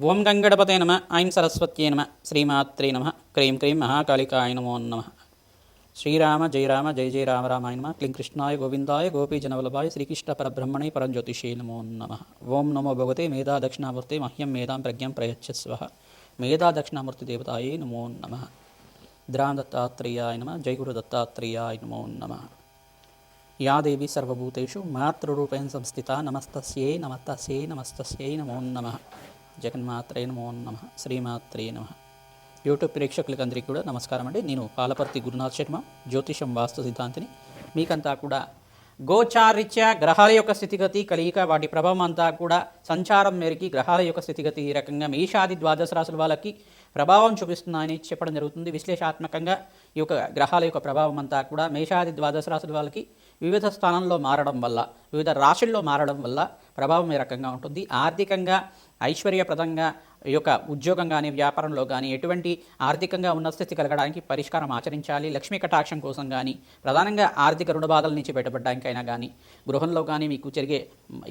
ఓం గంగడపతే నమ ఐం సరస్వత్యే నమ శ్రీమాత్రే నమ క్రీం క్రీం మహాకాళికాయ నమో నమ. శ్రీరామ జయ రామ జయ జయ రామ రామాయ నమ క్లీం కృష్ణాయ గోవిందాయ గోపీ జనవల్లభాయ శ్రీకృష్ణ పరబ్రహ్మణే పరంజ్యోతిషే నమో నమ. ఓం నమో భగవతే మేధా దక్షిణామూర్తి మహ్యం మేధాం ప్రజ్ఞం ప్రయచ్చస్వ మేధా దక్షిణామూర్తి దేవతాయే నమో నమ. ద్రాం దత్తాత్రేయాయ నమ జయ గురు దత్తాత్రేయాయ నమో నమ. యా దేవి సర్వభూతేషు మాతృరూపేణ సంస్థిత నమస్తస్యై నమస్తస్యై నమస్తస్యై నమో నమ. జగన్మాత్రే నమో నమ శ్రీమాత్రే నమ. యూట్యూబ్ ప్రేక్షకులకి అందరికీ కూడా నమస్కారం అండి. నేను పాలపర్తి గురునాథ్ శర్మ జ్యోతిషం వాస్తు సిద్ధాంతిని. మీకంతా కూడా గోచారిత్య గ్రహాల యొక్క స్థితిగతి కలియిక వాటి ప్రభావం అంతా కూడా సంచారం మేరకి గ్రహాల యొక్క స్థితిగతి ఈ రకంగా మేషాది ద్వాదశ రాశుల వాళ్ళకి ప్రభావం చూపిస్తున్నాయని చెప్పడం జరుగుతుంది. విశ్లేషాత్మకంగా ఈ యొక్క గ్రహాల యొక్క ప్రభావం అంతా కూడా మేషాది ద్వాదశ రాశుల వాళ్ళకి వివిధ స్థానంలో మారడం వల్ల వివిధ రాశుల్లో మారడం వల్ల ప్రభావం ఈ రకంగా ఉంటుంది? ఆర్థికంగా ఐశ్వర్యప్రదంగా ఈ యొక్క ఉద్యోగం కానీ వ్యాపారంలో కానీ ఎటువంటి ఆర్థికంగా ఉన్న స్థితి కలగడానికి పరిష్కారం ఆచరించాలి? లక్ష్మీ కటాక్షం కోసం కానీ ప్రధానంగా ఆర్థిక రుణ బాధల నుంచి బయటపడడానికైనా కానీ గృహంలో కానీ మీకు జరిగే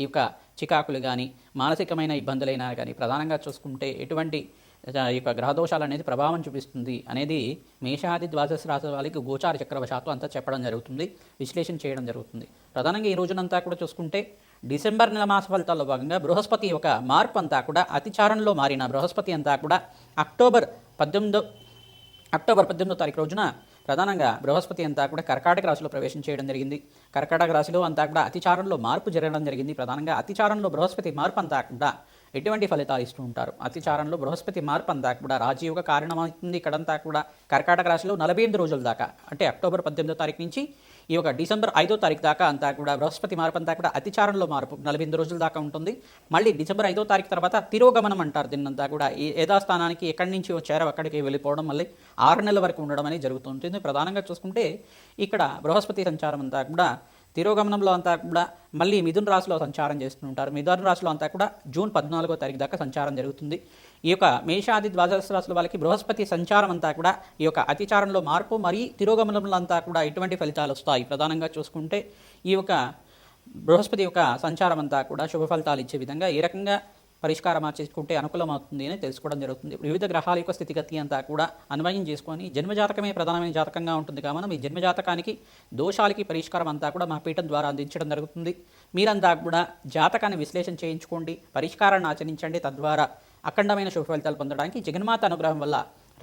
ఈ యొక్క చికాకులు కానీ మానసికమైన ఇబ్బందులైనా కానీ ప్రధానంగా చూసుకుంటే ఎటువంటి ఈ యొక్క గ్రహదోషాలు అనేది ప్రభావం చూపిస్తుంది అనేది మేషాది ద్వాదశ రాశి వాళ్ళకి గోచార చక్రవశాత్తు అంతా చెప్పడం జరుగుతుంది విశ్లేషణ చేయడం జరుగుతుంది. ప్రధానంగా ఈ రోజునంతా కూడా చూసుకుంటే డిసెంబర్ నెల మాస ఫలితాల్లో భాగంగా బృహస్పతి యొక్క మార్పు అంతా కూడా అతిచారంలో మారిన బృహస్పతి అంతా కూడా అక్టోబర్ పద్దెనిమిదో అక్టోబర్ పద్దెనిమిదో తారీఖు రోజున ప్రధానంగా బృహస్పతి అంతా కూడా కర్కాటక రాశిలో ప్రవేశం చేయడం జరిగింది. కర్కాటక రాశిలో అంతా కూడా అతిచారంలో మార్పు జరగడం జరిగింది. ప్రధానంగా అతిచారంలో బృహస్పతి మార్పు అంతా కూడా ఎటువంటి ఫలితాలు ఇస్తూ ఉంటారు? అతిచారంలో బృహస్పతి మార్పు అంతా కూడా రాజయోగ కారణమవుతుంది. ఇక్కడంతా కూడా కర్కాటక రాశిలో నలభై ఎనిమిది రోజుల దాకా అంటే అక్టోబర్ పద్దెనిమిదో తారీఖు నుంచి ఈ యొక్క డిసెంబర్ ఐదో తారీఖు దాకా అంతా కూడా బృహస్పతి మార్పు అంతా కూడా అతిచారంలో మార్పు నలభై ఎనిమిది రోజుల దాకా ఉంటుంది. మళ్ళీ డిసెంబర్ ఐదో తారీఖు తర్వాత తిరోగమనం అంటారు. దీన్నంతా కూడా ఈ యథాస్థానానికి ఎక్కడి నుంచి వచ్చారో అక్కడికి వెళ్ళిపోవడం మళ్ళీ ఆరు నెలల వరకు ఉండడం అనేది జరుగుతుంటుంది. ప్రధానంగా చూసుకుంటే ఇక్కడ బృహస్పతి సంచారం అంతా కూడా తిరోగమనంలో అంతా కూడా మళ్ళీ మిథున రాశిలో సంచారం చేస్తుంటారు. మిథున రాశిలో అంతా కూడా జూన్ పద్నాలుగో తారీఖు దాకా సంచారం జరుగుతుంది. ఈ యొక్క మేషాది ద్వాదశ రాశుల వాళ్ళకి బృహస్పతి సంచారం అంతా కూడా ఈ యొక్క అతిచారంలో మార్పు మరియు తిరోగమనంలో అంతా కూడా ఎటువంటి ఫలితాలు వస్తాయి? ప్రధానంగా చూసుకుంటే ఈ యొక్క బృహస్పతి యొక్క సంచారం అంతా కూడా శుభ ఫలితాలు ఇచ్చే విధంగా ఏ రకంగా పరిష్కారం ఆచరించుకుంటే అనుకూలమవుతుంది అని తెలుసుకోవడం జరుగుతుంది. వివిధ గ్రహాల యొక్క స్థితిగతి అంతా కూడా అన్వయం చేసుకొని జన్మజాతకమే ప్రధానమైన జాతకంగా ఉంటుంది. కాబట్టి మీ జన్మజాతకానికి దోషాలకి పరిష్కారం అంతా కూడా మా పీఠం ద్వారా అందించడం జరుగుతుంది. మీరంతా కూడా జాతకాన్ని విశ్లేషణ చేయించుకోండి పరిష్కారాన్ని ఆచరించండి. తద్వారా అఖండమైన శుభ ఫలితాలు పొందడానికి జగన్మాత అనుగ్రహం వల్ల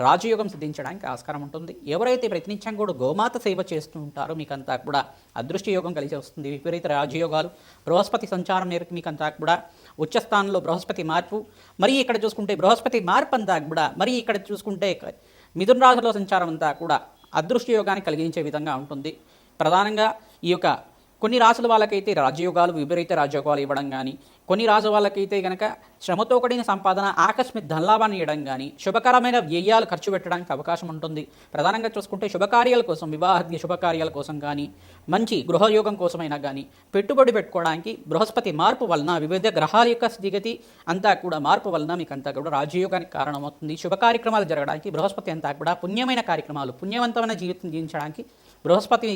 రాజయోగం సిద్ధించడానికి ఆస్కారం ఉంటుంది. ఎవరైతే ప్రతినిత్యం కూడా గోమాత సేవ చేస్తూ ఉంటారో మీకంతా కూడా అదృష్ట యోగం కలిసి వస్తుంది. విపరీత రాజయోగాలు బృహస్పతి సంచారం మేరకు మీకంతా కూడా ఉచ్చస్థానంలో బృహస్పతి మార్పు మరి ఇక్కడ చూసుకుంటే బృహస్పతి మార్పు అంతా కూడా మరి ఇక్కడ చూసుకుంటే మిథున రాశిలో సంచారం అంతా కూడా అదృష్ట యోగాన్ని కలిగించే విధంగా ఉంటుంది. ప్రధానంగా ఈ యొక్క కొన్ని రాసుల వాళ్ళకైతే రాజయోగాలు విపరీత రాజయోగాలు ఇవ్వడం కానీ కొన్ని రాసుల వాళ్ళకైతే కనుక శ్రమతో కూడిన సంపాదన ఆకస్మిక ధనలాభాన్ని ఇవ్వడం కానీ శుభకరమైన వ్యయాలు ఖర్చు పెట్టడానికి అవకాశం ఉంటుంది. ప్రధానంగా చూసుకుంటే శుభకార్యాల కోసం వివాహ శుభకార్యాల కోసం కానీ మంచి గృహయోగం కోసమైనా కానీ పెట్టుబడి పెట్టుకోవడానికి బృహస్పతి మార్పు వలన వివిధ గ్రహాల యొక్క స్థితిగతి అంతా కూడా మార్పు వలన మీకు అంతా కూడా రాజయోగానికి కారణమవుతుంది. శుభ కార్యక్రమాలు జరగడానికి బృహస్పతి అంతా కూడా పుణ్యమైన కార్యక్రమాలు పుణ్యవంతమైన జీవితం జీవించడానికి బృహస్పతి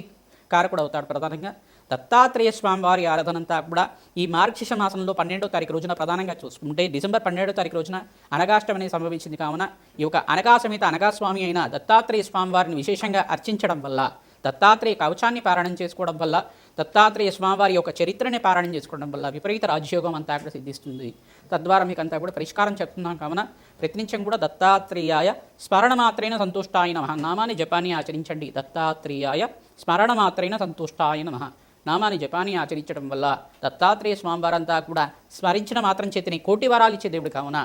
కారకుడు అవుతాడు ప్రధానంగా. దత్తాత్రేయ స్వామి వారి ఆరాధనంతా కూడా ఈ మార్గశిష మాసంలో పన్నెండో తారీఖు రోజున ప్రధానంగా చూసుకుంటే డిసెంబర్ పన్నెండో తారీఖు రోజున అనగాష్టం అనేది సంభవించింది కావున ఈ యొక్క అనగా సమేత అనగాస్వామి అయిన దత్తాత్రేయ స్వామి వారిని విశేషంగా అర్చించడం వల్ల దత్తాత్రేయ కవచాన్ని పారాయణం చేసుకోవడం వల్ల దత్తాత్రేయ స్వామివారి యొక్క చరిత్రని పారాయణం చేసుకోవడం వల్ల విపరీత రాజ్యోగం అంతా కూడా సిద్ధిస్తుంది. తద్వారా మీకు అంతా కూడా పరిష్కారం చెప్తున్నాం కావున ప్రతినిత్యం కూడా దత్తాత్రేయాయ స్మరణ మాత్రైన సంతుష్టాయ నమ. నామాన్ని జపాన్ని ఆచరించండి. దత్తాత్రేయాయ స్మరణ మాత్రైన సంతుష్టాయ నమ. నామాన్ని జపాన్ని ఆచరించడం వల్ల దత్తాత్రేయ స్వామివారంతా కూడా స్మరించిన మాత్రం చేతిని కోటి వరాలు ఇచ్చే దేవుడు కావున.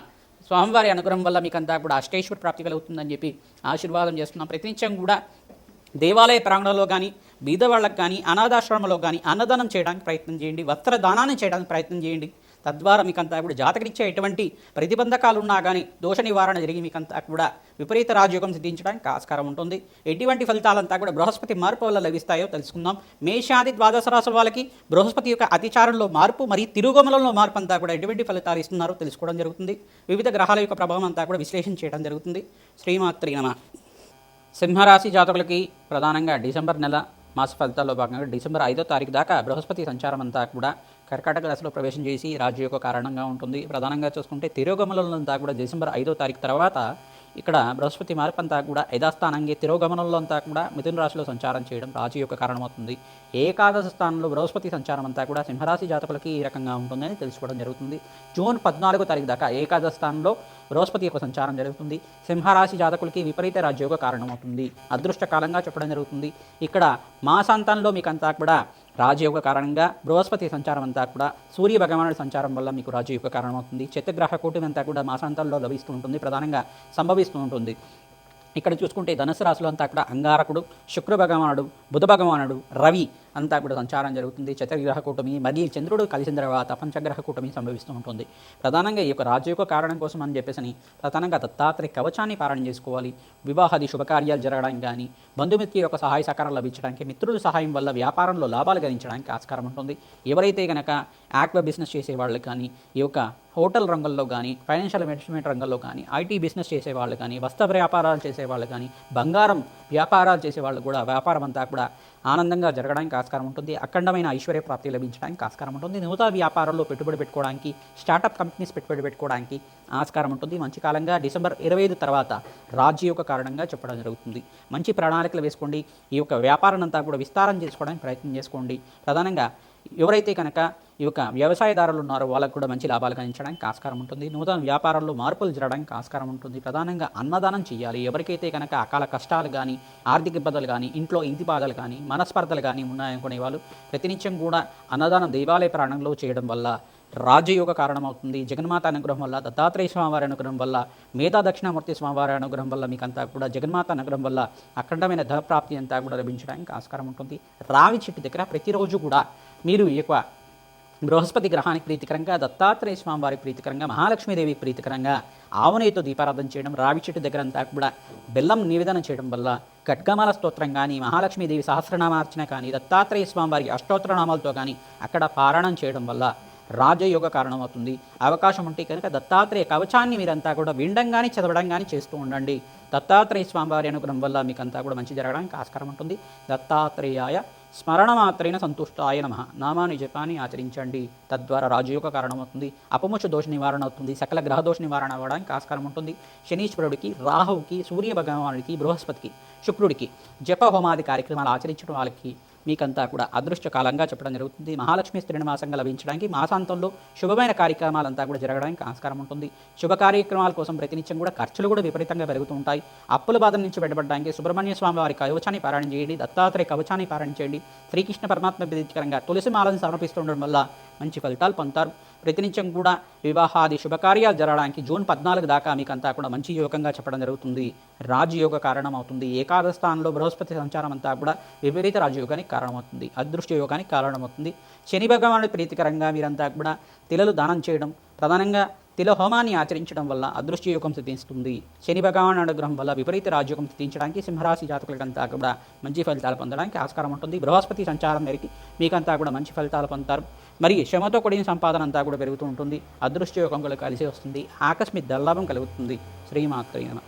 స్వామివారి అనుగ్రహం వల్ల మీకంతా కూడా అష్టేశ్వర ప్రాప్తి కలుగుతుందని చెప్పి ఆశీర్వాదం చేస్తున్నాం. ప్రతినిత్యం కూడా దేవాలయ ప్రాంగణంలో కానీ బీదవాళ్ళకు కానీ అనాథాశ్రమంలో కానీ అన్నదానం చేయడానికి ప్రయత్నం చేయండి. వస్త్ర దానాన్ని చేయడానికి ప్రయత్నం చేయండి. తద్వారా మీకంతా కూడా జాతకరీత్యా ఎటువంటి ప్రతిబంధకాలు ఉన్నా కానీ దోష నివారణ జరిగి మీకంతా కూడా విపరీత రాజయోగం సిద్ధించడానికి ఆస్కారం ఉంటుంది. ఎటువంటి ఫలితాలంతా కూడా బృహస్పతి మార్పు వల్ల లభిస్తాయో తెలుసుకుందాం. మేషాది ద్వాదశ రాసుల వాళ్ళకి బృహస్పతి యొక్క అతిచారంలో మార్పు మరియు తిరుగమలంలో మార్పు అంతా కూడా ఎటువంటి ఫలితాలు ఇస్తున్నారో తెలుసుకోవడం జరుగుతుంది. వివిధ గ్రహాల యొక్క ప్రభావం అంతా కూడా విశ్లేషణ చేయడం జరుగుతుంది. శ్రీమాత్రి నమ. సింహరాశి జాతకులకి ప్రధానంగా డిసెంబర్ నెల మాస ఫలితాల్లో భాగంగా డిసెంబర్ ఐదో తారీఖు దాకా బృహస్పతి సంచారం అంతా కూడా కర్కాటక రాశిలో ప్రవేశం చేసి రాజయోగ కారణంగా ఉంటుంది. ప్రధానంగా చూసుకుంటే తిరోగమనంతా కూడా డిసెంబర్ ఐదో తారీఖు తర్వాత ఇక్కడ బృహస్పతి మార్పంతా కూడా యథాస్థానంగా తిరోగమనంలో అంతా కూడా మిథున రాశిలో సంచారం చేయడం రాజు యొక్క కారణమవుతుంది. ఏకాదశ స్థానంలో బృహస్పతి సంచారం అంతా కూడా సింహరాశి జాతకులకి ఈ రకంగా ఉంటుందని తెలుసుకోవడం జరుగుతుంది. జూన్ పద్నాలుగో తారీఖు దాకా ఏకాదశ స్థానంలో బృహస్పతి యొక్క సంచారం జరుగుతుంది. సింహరాశి జాతకులకి విపరీత రాజయోగ కారణమవుతుంది. అదృష్టకాలంగా చెప్పడం జరుగుతుంది. ఇక్కడ మాసాంతంలో మీకంతా కూడా రాజయోగ కారణంగా బృహస్పతి సంచారం అంతా కూడా సూర్య భగవానుడి సంచారం వల్ల మీకు రాజయోగ కారణమవుతుంది. చిత్తగ్రహ కూటమి అంతా కూడా మాసాంతాల్లో లభిస్తూ ఉంటుంది. ప్రధానంగా సంభవిస్తూ ఉంటుంది. ఇక్కడ చూసుకుంటే ధనుసు రాశిలో అంతా కూడా అంగారకుడు శుక్ర భగవానుడు బుధ భగవానుడు రవి అంతా కూడా సంచారం జరుగుతుంది. చతుర్గ్రహ కూటమి మరియు చంద్రుడు కలిసిన తర్వాత పంచగ్రహ కూటమి సంభవిస్తూ ఉంటుంది. ప్రధానంగా ఈ యొక్క రాజయోగ కారణం కోసం అని చెప్పేసి ప్రధానంగా దత్తాత్రేయ కవచాన్ని పారణం చేసుకోవాలి. వివాహాది శుభకార్యాలు జరగడానికి కానీ బంధుమిత్రుల యొక్క సహాయ సహకారాలు లభించడానికి మిత్రుల సహాయం వల్ల వ్యాపారంలో లాభాలు గణించడానికి ఆస్కారం ఉంటుంది. ఎవరైతే గనక యాక్వా బిజినెస్ చేసే వాళ్ళు కానీ ఈ యొక్క హోటల్ రంగంలో కానీ ఫైనాన్షియల్ మేనేజ్మెంట్ రంగంలో కానీ ఐటీ బిజినెస్ చేసేవాళ్ళు కానీ వస్త్ర వ్యాపారాలు చేసే వాళ్ళు కానీ బంగారం వ్యాపారాలు చేసే వాళ్ళు కూడా వ్యాపారం అంతా కూడా ఆనందంగా జరగడానికి ఆస్కారం ఉంటుంది. అఖండమైన ఐశ్వర్య ప్రాప్తి లభించడానికి ఆస్కారం ఉంటుంది. నూతన వ్యాపారంలో పెట్టుబడి పెట్టుకోవడానికి స్టార్టప్ కంపెనీస్ పెట్టుబడి పెట్టుకోవడానికి ఆస్కారం ఉంటుంది. మంచి కాలంగా డిసెంబర్ ఇరవై ఐదు తర్వాత రాజ్య కారణంగా చెప్పడం జరుగుతుంది. మంచి ప్రణాళికలు వేసుకోండి. ఈ యొక్క వ్యాపారాన్ని అంతా కూడా విస్తారం చేసుకోవడానికి ప్రయత్నం చేసుకోండి. ప్రధానంగా ఎవరైతే కనుక ఈ యొక్క వ్యవసాయదారులు ఉన్నారో వాళ్ళకు కూడా మంచి లాభాలు గణించడానికి ఆస్కారం ఉంటుంది. నూతన వ్యాపారాల్లో మార్పులు జరగడానికి ఆస్కారం ఉంటుంది. ప్రధానంగా అన్నదానం చేయాలి. ఎవరికైతే కనుక అకాల కష్టాలు కానీ ఆర్థిక ఇబ్బందులు కానీ ఇంట్లో ఇంటి బాధలు కానీ మనస్పర్ధలు కానీ ఉన్నాయనుకునే వాళ్ళు ప్రతినిత్యం కూడా అన్నదానం దేవాలయ ప్రాణంలో చేయడం వల్ల రాజయోగ కారణమవుతుంది. జగన్మాత అనుగ్రహం వల్ల దత్తాత్రేయ స్వామివారి అనుగ్రహం వల్ల మేధా దక్షిణామూర్తి స్వామివారి అనుగ్రహం వల్ల మీకంతా కూడా జగన్మాత అనుగ్రహం వల్ల అఖండమైన ధనప్రాప్తి అంతా కూడా లభించడానికి ఆస్కారం ఉంటుంది. రావి చెట్టు దగ్గర ప్రతిరోజు కూడా మీరు ఎక్కువ బృహస్పతి గ్రహానికి ప్రీతికరంగా దత్తాత్రేయ స్వామి వారికి ప్రీతికరంగా మహాలక్ష్మీదేవి ప్రీతికరంగా ఆవనేతో దీపారాధన చేయడం రావి చెట్టు దగ్గర అంతా కూడా బెల్లం నివేదన చేయడం వల్ల ఖడ్గమాల స్తోత్రం కానీ మహాలక్ష్మీదేవి సహస్రనామార్చన కానీ దత్తాత్రేయ స్వామి వారి అష్టోత్తరనామాలతో కానీ అక్కడ పారాయణం చేయడం వల్ల రాజయోగ కారణమవుతుంది. అవకాశం ఉంటే కనుక దత్తాత్రేయ కవచాన్ని మీరంతా కూడా వినడం కానీ చదవడం కానీ చేస్తూ ఉండండి. దత్తాత్రేయ స్వామివారి అనుగ్రహం వల్ల మీకంతా కూడా మంచి జరగడానికి ఆస్కారం ఉంటుంది. దత్తాత్రేయాయ స్మరణ మాత్రైన సంతుష్టాయ నమ. నామాని జపాన్ని ఆచరించండి. తద్వారా రాజయోగ కారణమవుతుంది. అపముచ దోష నివారణ అవుతుంది. సకల గ్రహ దోష నివారణ అవ్వడానికి ఆస్కారం ఉంటుంది. శనీశ్వరుడికి రాహువుకి సూర్య భగవానుడికి బృహస్పతికి శుక్రుడికి జప హోమాది కార్యక్రమాలు ఆచరించడం వాళ్ళకి మీకంతా కూడా అదృష్ట కాలంగా చెప్పడం జరుగుతుంది. మహాలక్ష్మి శ్రీనివాసంగా లభించడానికి మాసాంతంలో శుభమైన కార్యక్రమాలంతా కూడా జరగడానికి ఆస్కారం ఉంటుంది. శుభ కార్యక్రమాల కోసం ప్రతినిత్యం కూడా ఖర్చులు కూడా విపరీతంగా పెరుగుతూ ఉంటాయి. అప్పుల బాధ నుంచి బయటపడడానికి సుబ్రహ్మణ్య స్వామి వారి కవచాన్ని పారాయణ చేయండి దత్తాత్రేయ కవచాన్ని పారాయణ చేయండి. శ్రీకృష్ణ పరమాత్మ ప్రతికరంగా తులసి మాలను సమర్పిస్తుండడం వల్ల మంచి ఫలితాలు పొందుతారు. ప్రతినిత్యం కూడా వివాహాది శుభకార్యాలు జరగడానికి జూన్ పద్నాలుగు దాకా మీకంతా కూడా మంచి యోగంగా చెప్పడం జరుగుతుంది. రాజయోగ కారణం అవుతుంది ఏకాదశ స్థానంలో బృహస్పతి సంచారం అంతా కూడా విపరీత రాజయోగానికి కారణమవుతుంది. అదృష్ట యోగానికి కారణమవుతుంది. శని భగవానుడి ప్రీతికరంగా మీరంతా కూడా తిలలు దానం చేయడం ప్రధానంగా తిల హోమాన్ని ఆచరించడం వల్ల అదృష్ట యోగం సిద్ధిస్తుంది. శని భగవాన్ అనుగ్రహం వల్ల విపరీత రాజయోగం సిద్ధించడానికి సింహరాశి జాతకులకంతా కూడా మంచి ఫలితాలు పొందడానికి ఆస్కారం ఉంటుంది. బృహస్పతి సంచారం మేరకి మీకంతా కూడా మంచి ఫలితాలు పొందుతారు. మరి శ్రమతో కూడిన సంపాదన అంతా కూడా పెరుగుతూ ఉంటుంది. అదృష్టయోగం కూడా కలిసి వస్తుంది. ఆకస్మిక దల్లాభం కలుగుతుంది. శ్రీమాత్రయన